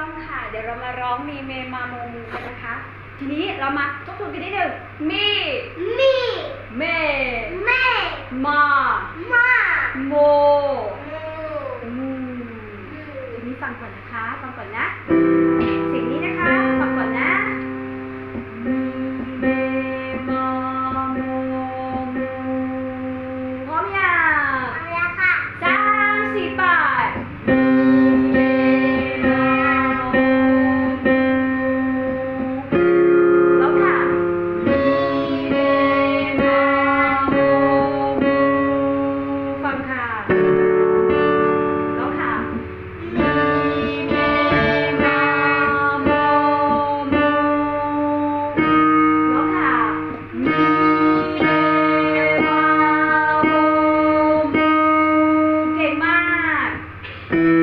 ต้องค่ะ เดี๋ยวเรามาร้องมีเมมาโมมูกันนะคะ ทีนี้เรามาทบทวนกันนิดหนึ่งมีมีเมแม่มา มาโมมูมูทีนี้ฟังก่อนนะคะ ฟังก่อนนะม Thank you.